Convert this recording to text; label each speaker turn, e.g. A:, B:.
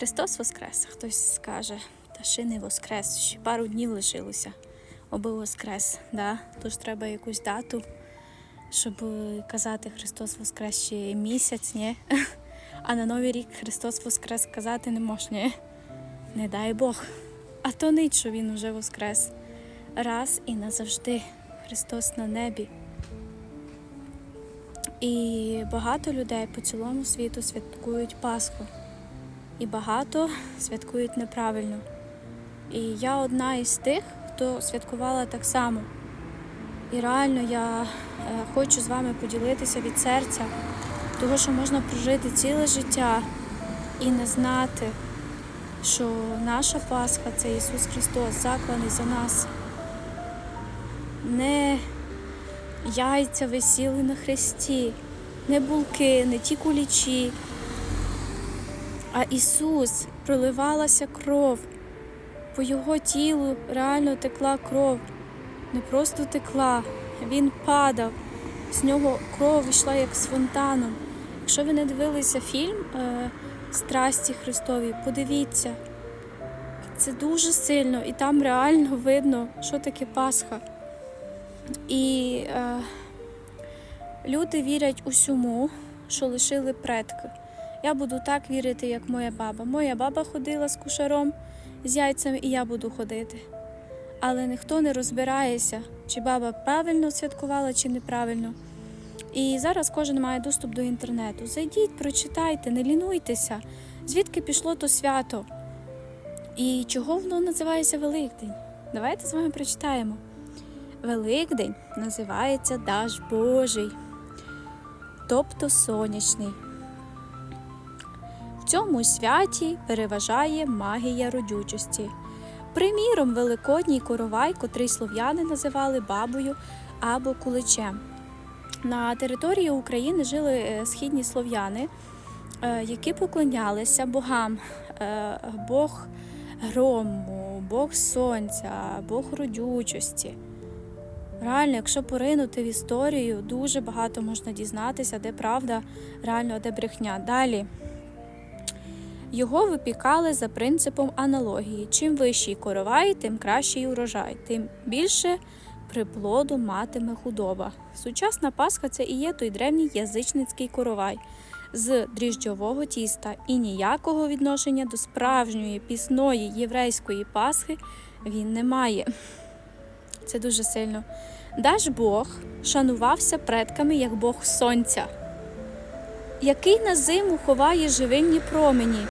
A: Христос Воскрес, хтось скаже, та ще не Воскрес, ще пару днів лишилося, аби Воскрес. Да? Тож треба якусь дату, щоб казати Христос Воскрес ще місяць, ні? А на Новий рік Христос Воскрес казати не можна, ні? Не дай Бог. А то нить, що Він уже Воскрес. Раз і назавжди Христос на небі. І багато людей по цілому світу святкують Пасху. І багато святкують неправильно. І я одна із тих, хто святкувала так само. І реально я е, хочу з вами поділитися від серця, того, що можна прожити ціле життя і не знати, що наша Пасха це Ісус Христос, закланий за нас. Не яйця висіли на хресті, не булки, не ті кулічі. А Ісус проливалася кров. По Його тілу реально текла кров. Не просто текла, Він падав. З нього кров йшла як з фонтаном. Якщо ви не дивилися фільм е, Страсті Христові, подивіться. Це дуже сильно, і там реально видно, що таке Пасха. І е, люди вірять усьому, що лишили предки. Я буду так вірити, як моя баба. Моя баба ходила з кушаром, з яйцями, і я буду ходити. Але ніхто не розбирається, чи баба правильно святкувала, чи неправильно. І зараз кожен має доступ до інтернету. Зайдіть, прочитайте, не лінуйтеся, звідки пішло то свято. І чого воно називається Великдень? Давайте з вами прочитаємо. Великдень називається Даж Божий, тобто сонячний. Цьому святі переважає магія родючості. Приміром, великодній коровай, котрий слов'яни називали бабою або куличем. На території України жили е, східні слов'яни, е, які поклонялися богам, Е, Бог грому, Бог сонця, Бог родючості. Реально, якщо поринути в історію, дуже багато можна дізнатися, де правда, реально, де брехня. Далі. Його випікали за принципом аналогії. Чим вищий коровай, тим кращий урожай, тим більше приплоду матиме худоба. Сучасна Пасха це і є той древній язичницький коровай з дріжджового тіста і ніякого відношення до справжньої пісної єврейської Пасхи він не має. Це дуже сильно. Даж Бог шанувався предками як Бог сонця, який на зиму ховає живинні промені.